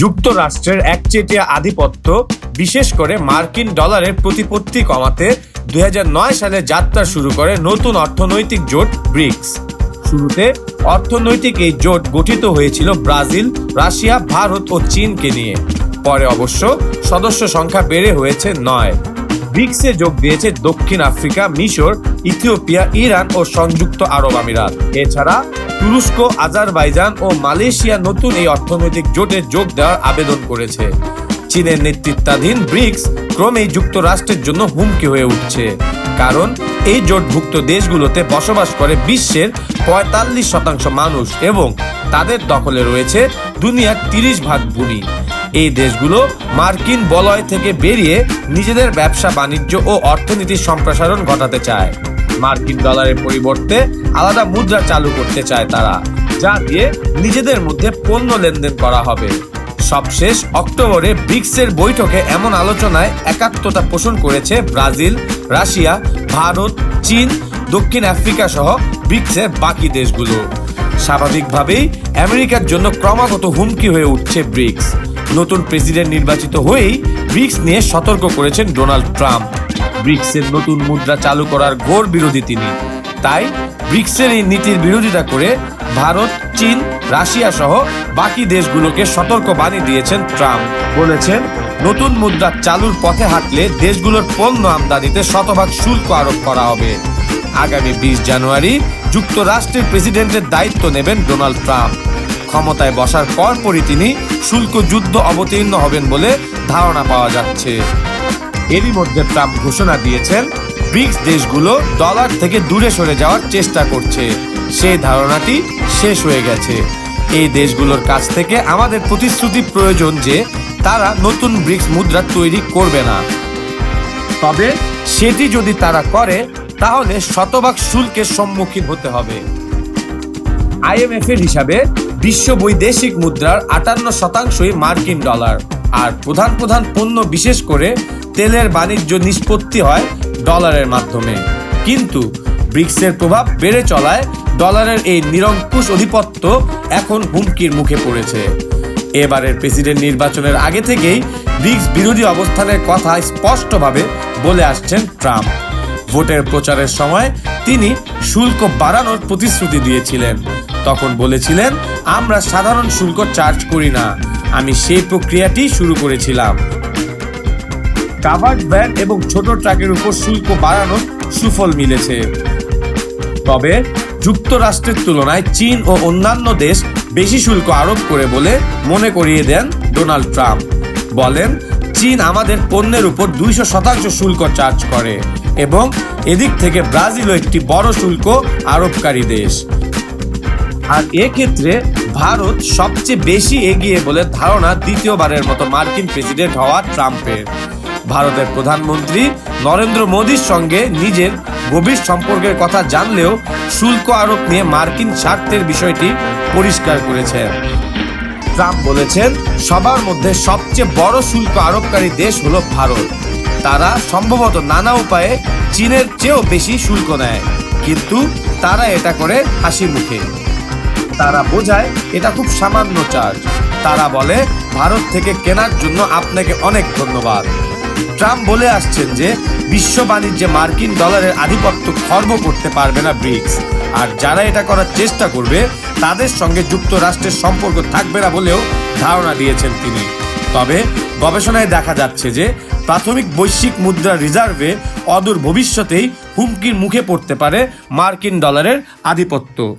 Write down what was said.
যুক্তরাষ্ট্রের একচেটিয়া আধিপত্য, বিশেষ করে মার্কিন ডলারের প্রতিপত্তি কমাতে দুই সালে যাত্রা শুরু করে নতুন অর্থনৈতিক জোট ব্রিক্স। শুরুতে অর্থনৈতিক এই জোট গঠিত হয়েছিল ব্রাজিল, রাশিয়া, ভারত ও চীনকে নিয়ে। পরে অবশ্য সদস্য সংখ্যা বেড়ে হয়েছে নয়। ব্রিক্সে যোগ দিয়েছে দক্ষিণ আফ্রিকা, মিশর, ইথিওপিয়া, ইরান ও সংযুক্ত আরব আমিরাত। এছাড়া তুরস্ক, আজারবাইজান ও মালয়েশিয়া নতুন এই অর্থনৈতিক জোটে যোগ দেওয়ার আবেদন করেছে। চীনের নেতৃত্বাধীন ব্রিক্স ক্রমেই যুক্তরাষ্ট্রের জন্য হুমকি হয়ে উঠছে। কারণ, এই জোটভুক্ত দেশগুলোতে বসবাস করে বিশ্বের পঁয়তাল্লিশ শতাংশ মানুষ এবং তাদের দখলে রয়েছে দুনিয়ার তিরিশ ভাগ ভূমি। এই দেশগুলো মার্কিন বলয় থেকে বেরিয়ে নিজেদের ব্যবসা, বাণিজ্য ও অর্থনীতির সম্প্রসারণ ঘটাতে চায়। মার্কিন ডলারের পরিবর্তে আলাদা মুদ্রা চালু করতে চায় তারা, যা দিয়ে নিজেদের মধ্যে পণ্য লেনদেন করা হবে। সবশেষ অক্টোবরে ব্রিক্সের বৈঠকে এমন আলোচনায় একাত্মতা পোষণ করেছে ব্রাজিল, রাশিয়া, ভারত, চীন, দক্ষিণ আফ্রিকা সহ ব্রিক্সের বাকি দেশগুলো। স্বাভাবিকভাবেই আমেরিকার জন্য ক্রমাগত হুমকি হয়ে উঠছে ব্রিক্স। নতুন প্রেসিডেন্ট নির্বাচিত হয়েই ব্রিক্স নিয়ে সতর্ক করেছেন ডোনাল্ড ট্রাম্প। ব্রিক্সের নতুন মুদ্রা চালু করার ঘোর বিরোধী তিনি। তাই ব্রিক্সের এই নীতির বিরোধিতা করে ভারত, চীন, রাশিয়া সহ বাকি দেশগুলোকে সতর্ক বাণী দিয়েছেন ট্রাম্প। বলেছেন, নতুন মুদ্রা চালুর পথে হাঁটলে দেশগুলোর পণ্য আমদানিতে শতভাগ শুল্ক আরোপ করা হবে। আগামী বিশ জানুয়ারি যুক্তরাষ্ট্রের প্রেসিডেন্টের দায়িত্ব নেবেন ডোনাল্ড ট্রাম্প। ক্ষমতায় বসার পরপরই তিনি শুল্ক যুদ্ধ অবতীর্ণ হবেন বলে ধারণা পাওয়া যাচ্ছে। এরই মধ্যে ট্রাম্প ঘোষণা দিয়েছেন, ব্রিক্স দেশগুলো ডলার থেকে দূরে সরে যাওয়ার চেষ্টা করছে। সেই ধারণাটি শেষ হয়ে গেছে। এই দেশগুলোর কাছ থেকে আমাদের প্রতিশ্রুতি প্রয়োজন যে তারা নতুন ব্রিক্স মুদ্রা তৈরি করবে না। তবে সেটি যদি তারা করে, তাহলে শতভাগ শুল্কের সম্মুখীন হতে হবে। আইএমএফ এর হিসাবে বিশ্ব বৈদেশিক মুদ্রার আটান্ন শতাংশই মার্কিন ডলার। আর প্রধান প্রধান পণ্য বিশেষ করে তেলের বাণিজ্য নিষ্পত্তি হয় ডলারের মাধ্যমে। কিন্তু ব্রিক্সের প্রভাব বেড়ে চলায় ডলারের এই নিরঙ্কুশ আধিপত্য এখন হুমকির মুখে পড়েছে। এবারের প্রেসিডেন্ট নির্বাচনের আগে থেকেই ব্রিক্স বিরোধী অবস্থানের কথা স্পষ্টভাবে বলে আসছেন ট্রাম্প। ভোটের প্রচারের সময় তিনি শুল্ক বাড়ানোর প্রতিশ্রুতি দিয়েছিলেন। তখন বলেছিলেন, আমরা সাধারণ শুল্ক চার্জ করি না। আমি সেই প্রক্রিয়াটি শুরু করেছিলাম। কাভার্ড ভ্যান এবং ছোট ট্রাকের উপর শুল্ক বাড়ানোর সুফল মিলেছে। তবে যুক্তরাষ্ট্রের তুলনায় চীন ও অন্যান্য দেশ বেশি শুল্ক আরোপ করে বলে মনে করিয়ে দেন ডোনাল্ড ট্রাম্প। বলেন, চীন আমাদের পণ্যের উপর দুইশো শতাংশ শুল্ক চার্জ করে এবং এদিক থেকে ব্রাজিলও একটি বড় শুল্ক আরোপকারী দেশ। আর এক্ষেত্রে ভারত সবচেয়ে বেশি এগিয়ে বলে ধারণা দ্বিতীয়বারের মতো মার্কিন প্রেসিডেন্ট হওয়া ট্রাম্পের। ভারতের প্রধানমন্ত্রী নরেন্দ্র মোদীর সঙ্গে নিজের গভীর সম্পর্কের কথা জানলেও শুল্ক আরোপ নিয়ে মার্কিন স্বার্থের বিষয়টি পরিষ্কার করেছেন ট্রাম্প বলেছেন, সবার মধ্যে সবচেয়ে বড় শুল্ক আরোপকারী দেশ হলো ভারত। তারা সম্ভবত নানা উপায়ে চীনের চেয়েও বেশি শুল্ক নেয়, কিন্তু তারা এটা করে হাসি মুখে। তারা বোঝায়, এটা খুব সামান্য চার্জ। তারা বলে, ভারত থেকে কেনার জন্য আপনাকে অনেক ধন্যবাদ। ট্রাম্প বলে আসছেন যে বিশ্ব বাণিজ্যে মার্কিন ডলারের আধিপত্য খর্ব করতে পারবে না ব্রিক্স। আর যারা এটা করার চেষ্টা করবে, তাদের সঙ্গে যুক্তরাষ্ট্রের সম্পর্ক থাকবে না বলেও ধারণা দিয়েছেন তিনি। তবে গবেষণায় দেখা যাচ্ছে যে প্রাথমিক বৈশ্বিক মুদ্রা রিজার্ভে অদূর ভবিষ্যতেই হুমকির মুখে পড়তে পারে মার্কিন ডলারের আধিপত্য।